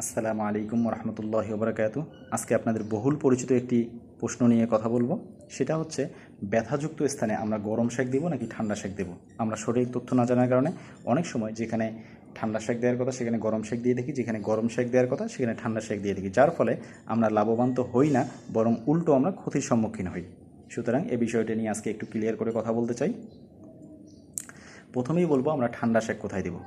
আসসালামু আলাইকুম রহমতুল্লাহ বরাকাতু আজকে আপনাদের বহুল পরিচিত একটি প্রশ্ন নিয়ে কথা বলব। সেটা হচ্ছে, ব্যথাযুক্ত স্থানে আমরা গরম শেক দেবো নাকি ঠান্ডা শেক দেবো? আমরা সঠিক তথ্য না জানার কারণে অনেক সময় যেখানে ঠান্ডা শেক দেওয়ার কথা, সেখানে গরম শেক দিয়ে দেখি, যেখানে গরম শেক দেওয়ার কথা, সেখানে ঠান্ডা শেক দিয়ে দেখি। যার ফলে আমরা লাভবান তো হই না, বরং উল্টো আমরা ক্ষতির সম্মুখীন হই। সুতরাং এ বিষয়টা নিয়ে আজকে একটু ক্লিয়ার করে কথা বলতে চাই। প্রথমেই বলব, আমরা ঠান্ডা শেক কোথায় দেবো?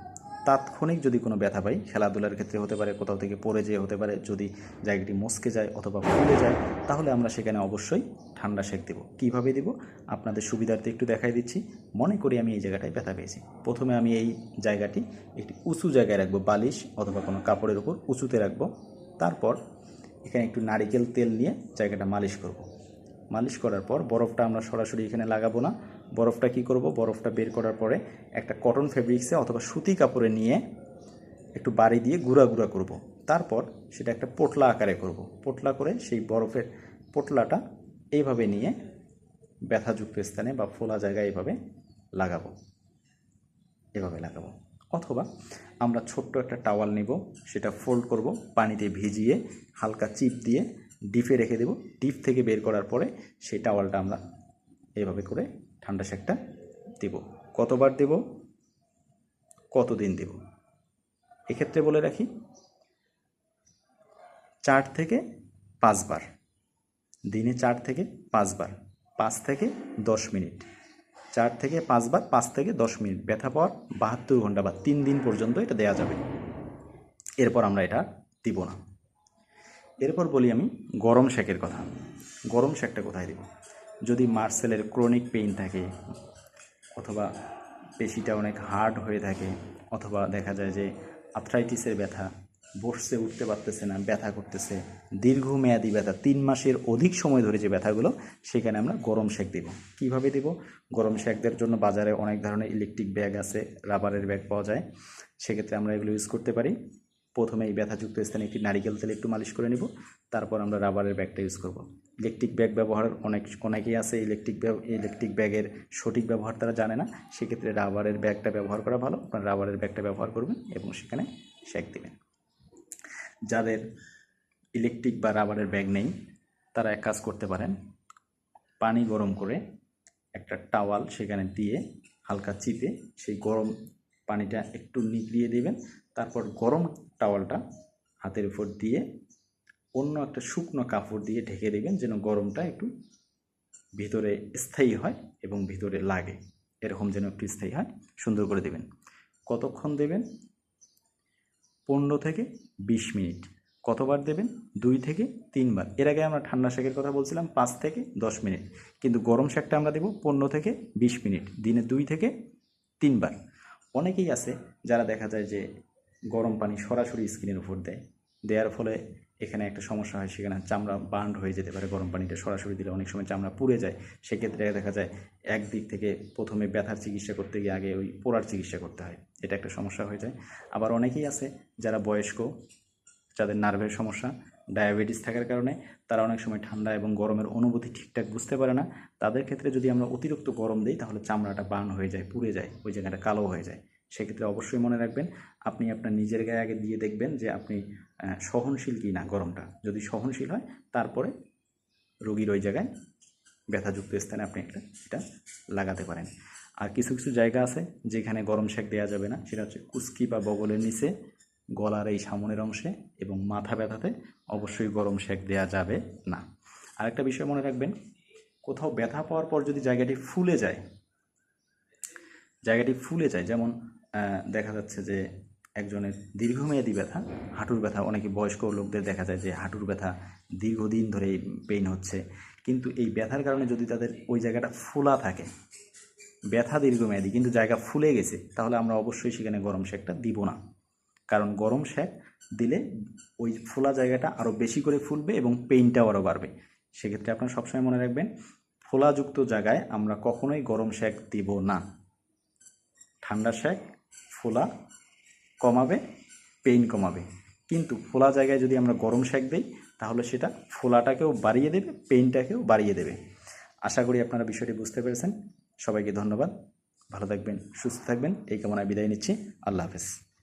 তাৎক্ষণিক যদি কোনো ব্যথা পাই, খেলাধুলার ক্ষেত্রে হতে পারে, কোথাও থেকে পড়ে যেয়ে হতে পারে, যদি জায়গাটি মস্কে যায় অথবা ফুলে যায়, তাহলে আমরা সেখানে অবশ্যই ঠান্ডা শেক দেবো। কীভাবে দেবো? আপনাদের সুবিধার্থে একটু দেখাই দিচ্ছি। মনে করি আমি এই জায়গাটায় ব্যথা পেয়েছি। প্রথমে আমি এই জায়গাটি একটি উঁচু জায়গায় রাখব, বালিশ অথবা কোনো কাপড়ের উপর উঁচুতে রাখব। তারপর এখানে একটু নারিকেল তেল নিয়ে জায়গাটা মালিশ করব। মালিশ করার পর বরফটা আমরা সরাসরি এখানে লাগাবো না। বরফটা কি করব বরফটা বের করার পরে একটা কটন ফেব্রিক্সে অথবা সুতি কাপড়ে নিয়ে একটু বাড়ি দিয়ে গুঁড়া গুঁড়া করব। তারপর সেটা একটা পোটলা আকারে করব। পোটলা করে সেই বরফের পোটলাটা এইভাবে নিয়ে ব্যথাযুক্ত স্থানে বা ফোলা জায়গায় এইভাবে লাগাবো এভাবে লাগাবো অথবা আমরা ছোট্ট একটা টাওয়াল নেব, সেটা ফোল্ড করব, পানিতে ভিজিয়ে হালকা চিপ দিয়ে ডিপে রেখে দেব ডিপ থেকে বের করার পরে সেই টাওয়ালটা আমরা এভাবে করে ঠান্ডা শেকটা দেব। কতবার দেব? কতদিন দেব? এক্ষেত্রে বলে রাখি, চার থেকে পাঁচবার। দিনে চার থেকে পাঁচবার, পাঁচ থেকে দশ মিনিট। চার থেকে পাঁচবার, পাঁচ থেকে দশ মিনিট। ব্যথা পাওয়ার বাহাত্তর ঘণ্টা বা তিন দিন পর্যন্ত এটা দেওয়া যাবে। এরপর আমরা এটা দিব না। এরপর বলি আমি গরম শেকের কথা। গরম শেকটা কোথায় দিব? যদি মার্সেলের ক্রনিক পেইন থাকে, অথবা পেশিটা অনেক হার্ড হয়ে থাকে, অথবা দেখা যায় যে আর্থ্রাইটিসের ব্যথা বসতে উঠতে পারতেছে না, ব্যথা করতেছে, দীর্ঘমেয়াদী ব্যথা, তিন মাসের অধিক সময় ধরে যে ব্যথাগুলো, সেখানে আমরা গরম শেক দেব। কীভাবে দেব? গরম শেকদের জন্য বাজারে অনেক ধরনের ইলেকট্রিক ব্যাগ আছে রাবারের ব্যাগ পাওয়া যায়। সেক্ষেত্রে আমরা এগুলো ইউজ করতে পারি। প্রথমে এই ব্যথাযুক্ত স্থানে একটি নারিকেল তেল একটু মালিশ করে নিব। তারপর আমরা রাবারের ব্যাগটা ইউজ করব। ইলেকট্রিক ব্যাগ ব্যবহার অনেক, অনেকেই আছে ইলেকট্রিক ইলেকট্রিক ব্যাগের সঠিক ব্যবহার তারা জানে না। সেক্ষেত্রে রাবারের ব্যাগটা ব্যবহার করা ভালো। আপনারা রাবারের ব্যাগটা ব্যবহার করবেন এবং সেখানে শেক দেবেন। যাদের ইলেকট্রিক বা রাবারের ব্যাগ নেই, তারা এক কাজ করতে পারেন। পানি গরম করে একটা টাওয়াল সেখানে দিয়ে হালকা চিপে সেই গরম পানিটা একটু নিগড়িয়ে দেবেন। তারপর গরম টাওয়ালটা হাতের উপর দিয়ে অন্য একটা শুকনো কাপড় দিয়ে ঢেকে দেবেন যেন গরমটা একটু ভিতরে স্থায়ী হয় এবং ভিতরে লাগে। এরকম যেন একটু স্থায়ী হয়, সুন্দর করে দেবেন। কতক্ষণ দেবেন? পনেরো থেকে বিশ মিনিট। কতবার দেবেন? দুই থেকে তিনবার। এর আগে আমরা ঠান্ডা শাকের কথা বলছিলাম, পাঁচ থেকে দশ মিনিট। কিন্তু গরম শেকটা আমরা দেবো পনেরো থেকে বিশ মিনিট। দিনে দুই থেকে তিনবার। অনেকেই আছে যারা দেখা যায় যে গরম পানি সরাসরি স্কিনের উপর দেয়। দেওয়ার ফলে এখানে একটা সমস্যা হয়, সেখানে চামড়া বার্ন হয়ে যেতে পারে গরম পানিটা সরাসরি দিলে। অনেক সময় চামড়া পুড়ে যায়, সেক্ষেত্রে দেখা যায় একদিক থেকে প্রথমে ব্যথার চিকিৎসা করতে গিয়ে আগে ওই পোড়ার চিকিৎসা করতে হয়। এটা একটা সমস্যা হয়ে যায়। আবার অনেকেই আছে যারা বয়স্ক, যাদের নার্ভের সমস্যা ডায়াবেটিস থাকার কারণে তারা অনেক সময় ঠান্ডা এবং গরমের অনুভূতি ঠিকঠাক বুঝতে পারে না। তাদের ক্ষেত্রে যদি আমরা অতিরিক্ত গরম দিই, তাহলে চামড়াটা বার্ন হয়ে যায়, পুড়ে যায়, ওই জায়গাটা কালো হয়ে যায়। সেক্ষেত্রে অবশ্যই মনে রাখবেন, আপনি আপনার নিজের গায়ে আগে দিয়ে দেখবেন যে আপনি সহনশীল কি না গরমটা। যদি সহনশীল হয়, তারপরে রোগীর ওই জায়গায় ব্যথাযুক্ত স্থানে আপনি একটা এটা লাগাতে পারেন। আর কিছু কিছু জায়গা আছে যেখানে গরম শেক দেওয়া যাবে না, সেটা হচ্ছে কুস্কি বা বগলের নিচে। গলার এই সামনের অংশে এবং মাথা ব্যথাতে অবশ্যই গরম শেক দেওয়া যাবে না। আরেকটা বিষয় মনে রাখবেন, কোথাও ব্যথা পাওয়ার পর যদি জায়গাটি ফুলে যায়, জায়গাটি ফুলে যায়, যেমন দেখা যাচ্ছে যে একজনের দীর্ঘমেয়াদী ব্যথা, হাঁটুর ব্যথা, অনেকে বয়স্ক লোকদের দেখা যায় যে হাঁটুর ব্যথা দীর্ঘদিন ধরে পেইন হচ্ছে। কিন্তু এই ব্যথার কারণে যদি তাদের ওই জায়গাটা ফোলা থাকে, ব্যথা দীর্ঘমেয়াদী, কিন্তু জায়গা ফুলে গেছে, তাহলে আমরা অবশ্যই সেখানে গরম শেকটা দিব না। কারণ গরম শেক দিলে ওই ফোলা জায়গাটা আরও বেশি করে ফুলবে এবং পেইনটাও আরও বাড়বে। সেক্ষেত্রে আপনারা সবসময় মনে রাখবেন, ফোলাযুক্ত জায়গায় আমরা কখনোই গরম শেক দিব না। ঠান্ডা শেক ফোলা কমাবে পেইন কমাবে। কিন্তু ফোলা জায়গায় যদি আমরা গরম শেক দিই, তাহলে সেটা ফোলাটাকেও বাড়িয়ে দেবে পেইনটাকেও বাড়িয়ে দেবে। আশা করি আপনারা বিষয়টি বুঝতে পেরেছেন। সবাইকে ধন্যবাদ। ভালো থাকবেন, সুস্থ থাকবেন। এই কামনায় বিদায় নিচ্ছি। আল্লাহ হাফেজ।